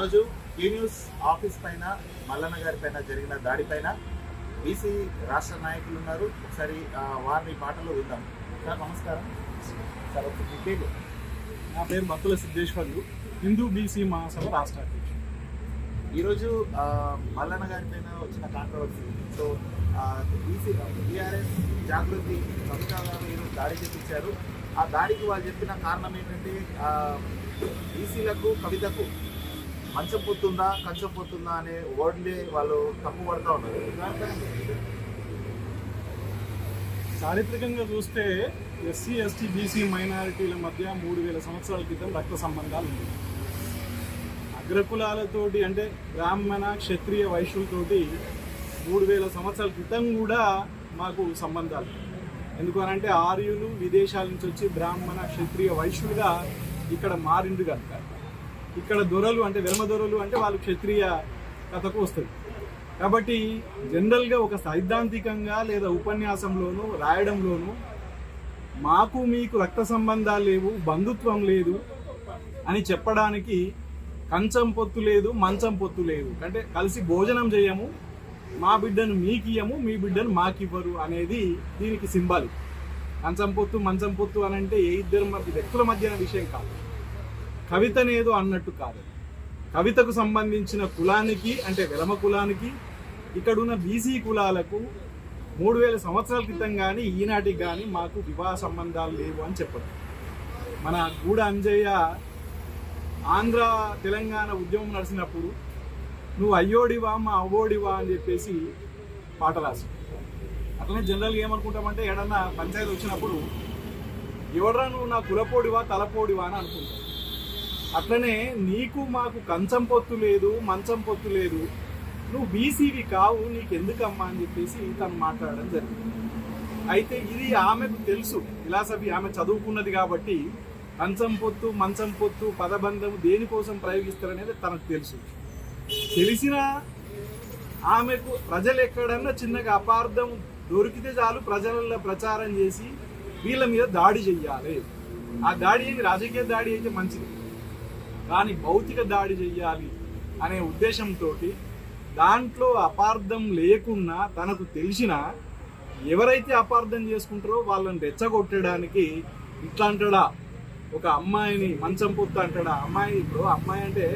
ఈరోజు ఈ news office పైన మల్లన్న గారి పైన జరిగిన దాడి పైన బీసీ రాష్ట్ర నాయకులు ఉన్నారు. ఒకసారి వారిని మాటలు విందాం. సార్ నమస్కారం. సార్ ఒక మీ పేరు? నా పేరు మత్తుల సిద్ధేశ్వర్లు హిందూ బీసీ మహాసభ రాష్ట్ర అధ్యక్షుడు. ఈరోజు మల్లన్న గారి పైన వచ్చిన controversy so BC BRS Jagruthi Kavitha గారు ఈరోజు దాడి చేపించారు. ఆ దాడికి వాళ్ళు చెప్పిన కారణం ఏంటంటే బీసీలకు కవితకు మంచం పోతుందా కంచం పోతుందా అనే వర్డ్ని వాళ్ళు తప్పు పడతా ఉన్నారు. చారిత్రకంగా చూస్తే ఎస్సీ ఎస్టీ బీసీ మైనారిటీల మధ్య మూడు వేల సంవత్సరాల క్రితం రక్త సంబంధాలు ఉన్నాయి అగ్రకులాలతోటి అంటే బ్రాహ్మణ క్షత్రియ వైశ్యులతోటి మూడు వేల సంవత్సరాల క్రితం కూడా మాకు సంబంధాలు. ఎందుకు అని అంటే ఆర్యులు విదేశాల నుంచి వచ్చి బ్రాహ్మణ క్షత్రియ వైశ్యులుగా ఇక్కడ మారిండు కనుక. ఇక్కడ దొరలు అంటే వెలమ దొరలు అంటే వాళ్ళు క్షత్రియ కథకు వస్తుంది. కాబట్టి జనరల్గా ఒక సైద్ధాంతికంగా లేదా ఉపన్యాసంలోనూ రాయడంలోనూ మాకు మీకు రక్త సంబంధాలు లేవు బంధుత్వం లేదు అని చెప్పడానికి కంచం పొత్తు లేదు మంచం పొత్తు లేదు. అంటే కలిసి భోజనం చేయము మా బిడ్డను మీకియ్యము మీ బిడ్డను మాకు ఇవ్వరు అనేది దీనికి సింబాలిక్. కంచం పొత్తు మంచం పొత్తు అని అంటే ఏ ఇద్దరు మధ్య వ్యక్తుల మధ్యన విషయం కాదు. కవితనేదో అన్నట్టు కాదు. కవితకు సంబంధించిన కులానికి అంటే వెలమ కులానికి ఇక్కడున్న బీసీ కులాలకు మూడు వేల సంవత్సరాల క్రితం కానీ ఈనాటికి కానీ మాకు వివాహ సంబంధాలు లేవు అని చెప్పారు. మన గూడ అంజయ్య ఆంధ్ర తెలంగాణ ఉద్యమం నడిచినప్పుడు నువ్వు అయ్యోడివా మా అవ్వోడివా అని చెప్పేసి పాట రాసి అట్లనే జనరల్గా ఏమనుకుంటామంటే ఏడన్నా పంచాయతీ వచ్చినప్పుడు ఎవడరా నువ్వు నా కులపోడివా తలపోడివా అని అనుకుంటావు అట్లనే నీకు మాకు కంచం పొత్తు లేదు మంచం పొత్తు లేదు. నువ్వు బీసీవి కావు నీకు ఎందుకమ్మా అని చెప్పేసి తను మాట్లాడడం జరిగింది. అయితే ఇది ఆమెకు తెలుసు. ఫిలాసఫీ ఆమె చదువుకున్నది కాబట్టి కంచం పొత్తు మంచం పొత్తు పదబంధం దేనికోసం ప్రయోగిస్తారనేది తనకు తెలుసు. తెలిసిన ఆమెకు ప్రజలు ఎక్కడన్నా చిన్నగా అపార్థం దొరికితే చాలు ప్రజలలో ప్రచారం చేసి వీళ్ళ మీద దాడి చెయ్యాలి. ఆ దాడి ఏంటి రాజకీయ దాడి అయితే మంచిది. కానీ భౌతిక దాడి చేయాలి అనే ఉద్దేశంతో దాంట్లో అపార్థం లేకున్నా తనకు తెలిసిన ఎవరైతే అపార్థం చేసుకుంటారో వాళ్ళని రెచ్చగొట్టడానికి ఇట్లా అంటాడా ఒక అమ్మాయిని మంచం పొత్తు అంటాడా? అమ్మాయి ఇప్పుడు అమ్మాయి అంటే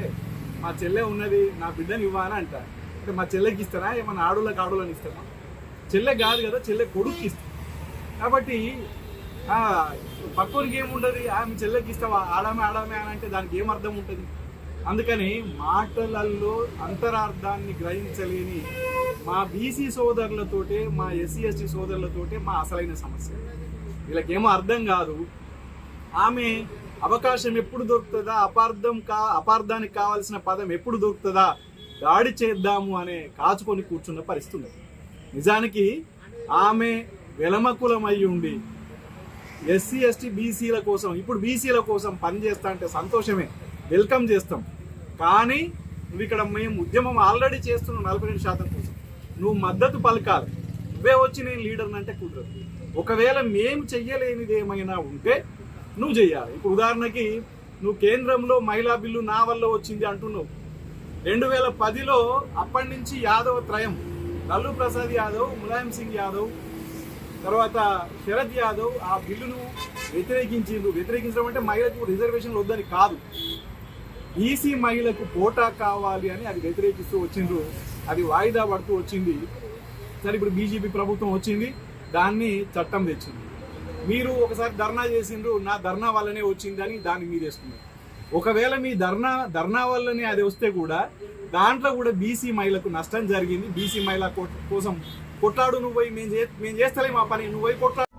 మా చెల్లె ఉన్నది నా బిడ్డని ఇవ్వాలని అంట అంటే మా చెల్లెకి ఇస్తారా? ఏమన్నా ఆడులకు ఆడులని ఇస్తారా? చెల్లె కాదు కదా చెల్లె కొడుకు ఇస్తారు కాబట్టి పక్కోనికి ఏముంటుంది ఆమె చెల్లెకి ఇస్తావా ఆడామే ఆడామే అని అంటే దానికి ఏం అర్థం ఉంటుంది? అందుకని మాటలలో అంతరార్థాన్ని గ్రహించలేని మా బీసీ సోదరులతోటే మా ఎస్సీ ఎస్టీ సోదరులతోటే మా అసలైన సమస్య. వీళ్ళకేమో అర్థం కాదు. ఆమె అవకాశం ఎప్పుడు దొరుకుతుందా? అపార్థం కా అపార్థానికి కావాల్సిన పదం ఎప్పుడు దొరుకుతుందా? దాడి చేద్దాము అనే కాచుకొని కూర్చున్న పరిస్థితి నిజానికి ఆమె వెలమకులం అయి ఉండి ఎస్సీ ఎస్టీ బీసీల కోసం ఇప్పుడు బీసీల కోసం పనిచేస్తా అంటే సంతోషమే. వెల్కమ్ చేస్తాం. కానీ నువ్వు ఇక్కడ మేము ఉద్యమం ఆల్రెడీ చేస్తున్నాం నలభై రెండు శాతం కోసం. నువ్వు మద్దతు పలకాలి. నువ్వే వచ్చి నేను లీడర్ని అంటే కుదరదు. ఒకవేళ మేము చెయ్యలేనిది ఏమైనా ఉంటే నువ్వు చెయ్యాలి. ఇప్పుడు ఉదాహరణకి నువ్వు కేంద్రంలో మహిళా బిల్లు నా వల్ల వచ్చింది అంటున్నావు. రెండు వేల పదిలో అప్పటి నుంచి యాదవ్ త్రయం. లల్లు ప్రసాద్ యాదవ్ ములాయం సింగ్ యాదవ్ తర్వాత శరద్ యాదవ్ ఆ బిల్లును వ్యతిరేకించిండు. వ్యతిరేకించడం అంటే మహిళలకు రిజర్వేషన్లు వద్దని కాదు. ఈసీ మహిళకు కోటా కావాలి అని అది వ్యతిరేకిస్తూ వచ్చిండ్రు. అది వాయిదా పడుతూ వచ్చింది. సరే ఇప్పుడు బీజేపీ ప్రభుత్వం వచ్చింది. దాన్ని చట్టం తెచ్చింది. మీరు ఒకసారి ధర్నా చేసిండ్రు. నా ధర్నా వల్లనే వచ్చింది అని దాన్ని మీరు వేసుకున్నారు ఒకవేళ మీ ధర్నా ధర్నా వల్లనే అది వస్తే కూడా దాంట్లో కూడా బీసీ మహిళకు నష్టం జరిగింది. బీసీ మహిళ కోసం కొట్లాడు నువ్వు పోయి మేము మేము చేస్తలే మా పని. నువ్వు పోయి కొట్లాడు.